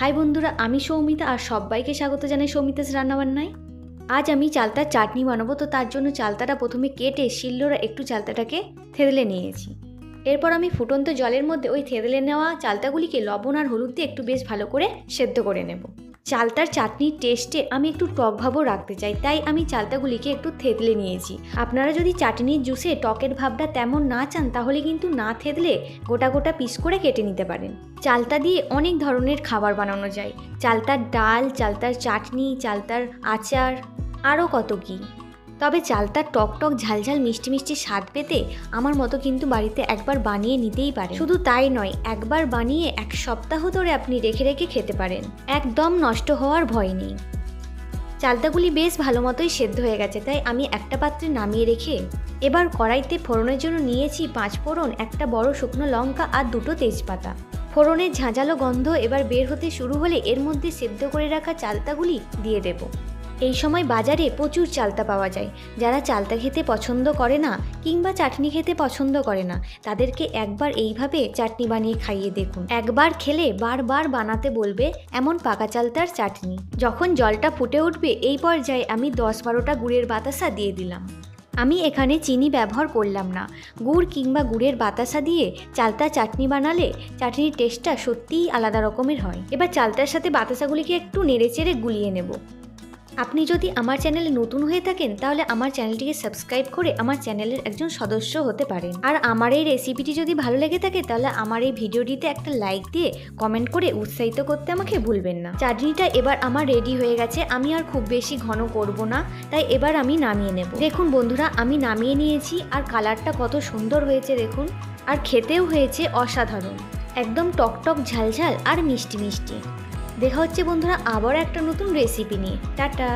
High বন্ধুরা, আমি সৌমিতা আর সবাইকে স্বাগত জানাই সৌমিতাস রান্নাবান্নায়। আজ আমি চালতার চাটনি বানাবো, তো তার জন্য চালতাটা প্রথমে কেটে শিল্লোরা একটু চালতাটাকে থেদলে নিয়েছি। এরপর আমি ফুটন্ত জলের মধ্যে ওই থেদলে নেওয়া চালতাগুলিকে লবণ আর হলুদ দিয়ে একটু বেশ ভালো করে সেদ্ধ করে নেব। চালতার চাটনির টেস্টে আমি একটু টক ভাবও রাখতে চাই, তাই আমি চালতাগুলিকে একটু থেতলে নিয়েছি। আপনারা যদি চাটনির জুসে টকের ভাবটা তেমন না চান, তাহলে কিন্তু না থেতলে গোটা গোটা পিস করে কেটে নিতে পারেন। চালতা দিয়ে অনেক ধরনের খাবার বানানো যায়। চালতার ডাল, চালতার চাটনি, চালতার আচার, আরও কত কী। তবে চালতার টক টক ঝালঝাল মিষ্টি মিষ্টি স্বাদ পেতে আমার মতো কিন্তু বাড়িতে একবার বানিয়ে নিতেই পারে শুধু তাই নয়, একবার বানিয়ে এক সপ্তাহ ধরে আপনি রেখে রেখে খেতে পারেন। একদম নষ্ট হওয়ার ভয় নেই। চালতাগুলি বেশ ভালো মতোই সেদ্ধ হয়ে গেছে, তাই আমি একটা পাত্রে নামিয়ে রেখে এবার কড়াইতে ফোড়নের জন্য নিয়েছি পাঁচ ফোড়ন, একটা বড় শুকনো লঙ্কা আর দুটো তেজপাতা। ফোড়নের ঝাঁঝালো গন্ধ এবার বের হতে শুরু হলে এর মধ্যে সেদ্ধ করে রাখা চালতাগুলি দিয়ে দেব। এই সময় বাজারে প্রচুর চালতা পাওয়া যায়। যারা চালতা খেতে পছন্দ করে না কিংবা চাটনি খেতে পছন্দ করে না, তাদেরকে একবার এইভাবে চাটনি বানিয়ে খাইয়ে দেখুন। একবার খেলে বারবার বানাতে বলবে এমন পাকা চালতার চাটনি। যখন জলটা ফুটে উঠবে, এই পর্যায়ে আমি দশ বারোটা গুড়ের বাতাসা দিয়ে দিলাম। আমি এখানে চিনি ব্যবহার করলাম না। গুড় কিংবা গুড়ের বাতাসা দিয়ে চালতা চাটনি বানালে চাটনির টেস্টটা সত্যিই আলাদা রকমের হয়। এবার চালতার সাথে বাতাসাগুলিকে একটু নেড়েচেড়ে গুলিয়ে নেব। আপনি যদি আমার চ্যানেলে নতুন হয়ে থাকেন, তাহলে আমার চ্যানেলটিকে সাবস্ক্রাইব করে আমার চ্যানেলের একজন সদস্য হতে পারেন। আর আমার এই রেসিপিটি যদি ভালো লেগে থাকে, তাহলে আমার এই ভিডিওটিতে একটা লাইক দিয়ে কমেন্ট করে উৎসাহিত করতে আমাকে ভুলবেন না। চাটনিটা এবার আমার রেডি হয়ে গেছে, আমি আর খুব বেশি ঘন করব না, তাই এবার আমি নামিয়ে নেব। দেখুন বন্ধুরা, আমি নামিয়ে নিয়েছি, আর কালারটা কত সুন্দর হয়েছে দেখুন, আর খেতেও হয়েছে অসাধারণ। একদম টকটক ঝালঝাল আর মিষ্টি মিষ্টি। দেখা হচ্ছে বন্ধুরা আবার একটা নতুন রেসিপি নিয়ে। টাটা!